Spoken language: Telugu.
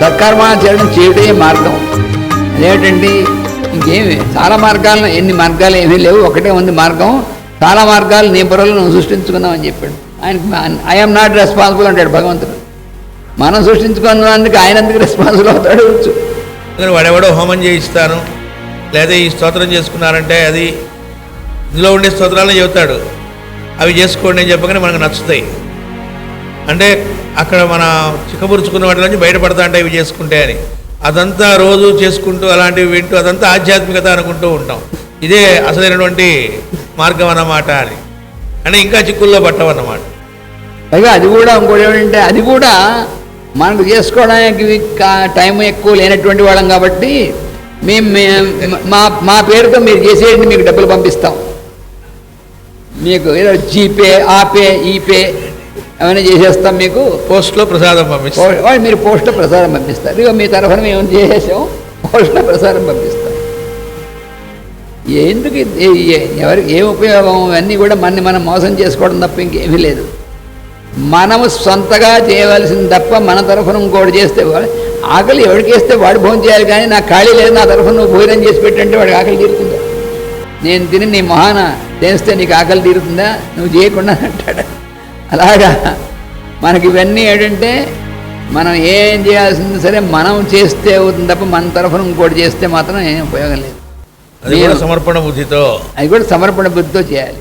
సత్కర్మాచరణ చేయడం మార్గం. అదేమిటండి ఇంకేమి చాలా మార్గాలు ఎన్ని మార్గాలు ఏమీ లేవు ఒకటే ఉంది మార్గం. చాలా మార్గాలు నీ బుర్రలో నువ్వు సృష్టించుకున్నావు చెప్పాడు. ఆయనకి ఐఎమ్ నాట్ రెస్పాన్సిబుల్ అంటాడు భగవంతుడు. మనం సృష్టించుకున్నందుకు ఆయన ఎందుకు రెస్పాన్సిబుల్ అవుతాడు అందుకని వాడెవడో హోమం చేయిస్తాను లేదా ఈ స్తోత్రం చేసుకున్నారంటే అది ఇందులో ఉండే స్తోత్రాలను చెబుతాడు. అవి చేసుకోండి అని చెప్పగానే మనకు నచ్చుతాయి. అంటే అక్కడ మన చిక్కబురుచుకున్న వాటి నుంచి బయటపడతా అంటే ఇవి చేసుకుంటే అని. అదంతా రోజు చేసుకుంటూ అలాంటివి వింటూ అదంతా ఆధ్యాత్మికత అనుకుంటూ ఉంటాం. ఇదే అసలైనటువంటి మార్గం అన్నమాట అని. అంటే ఇంకా చిక్కుల్లో పట్టవన్నమాట పైగా అది కూడా ఇంకోటి ఏమిటంటే అది కూడా మనకు చేసుకోవడానికి టైం ఎక్కువ లేనటువంటి వాళ్ళం కాబట్టి మేము మా మా పేరుతో మీరు చేసేయండి మీకు డబ్బులు పంపిస్తాం. మీకు ఏదో జీపే ఆపే ఈపే అవన్నీ చేసేస్తాం మీకు? పోస్ట్లో ప్రసాదం పంపిస్తాం. మీరు పోస్ట్లో ప్రసారం పంపిస్తారు. ఇక మీ తరఫున మేము చేసేసాం? పోస్ట్లో ప్రసారం పంపిస్తాం. ఎందుకు ఎవరికి ఏం ఉపయోగం? ఇవన్నీ కూడా మనని మనం మోసం చేసుకోవడం తప్ప ఇంకేమీ లేదు. మనము సొంతగా చేయవలసింది తప్ప మన తరఫున ఇంకోటి చేస్తే ఆకలి ఎవరికి వేస్తే వాడు భోజనం చేయాలి కానీ నాకు ఖాళీ లేదు నా తరఫున నువ్వు భోజనం చేసి పెట్టంటే వాడికి ఆకలి తీరుతుందా? నేను తిని నీ మొహాన చేస్తే నీకు ఆకలి తీరుతుందా? నువ్వు చేయకుండా అంటాడు. అలాగా? మనకి ఇవన్నీ ఏంటంటే మనం ఏం చేయాల్సింది సరే మనం చేస్తే అవుతుంది తప్ప మన తరఫున ఇంకోటి చేస్తే మాత్రం ఏం ఉపయోగం లేదు. సమర్పణ బుద్ధితో. అది కూడా సమర్పణ బుద్ధితో చేయాలి.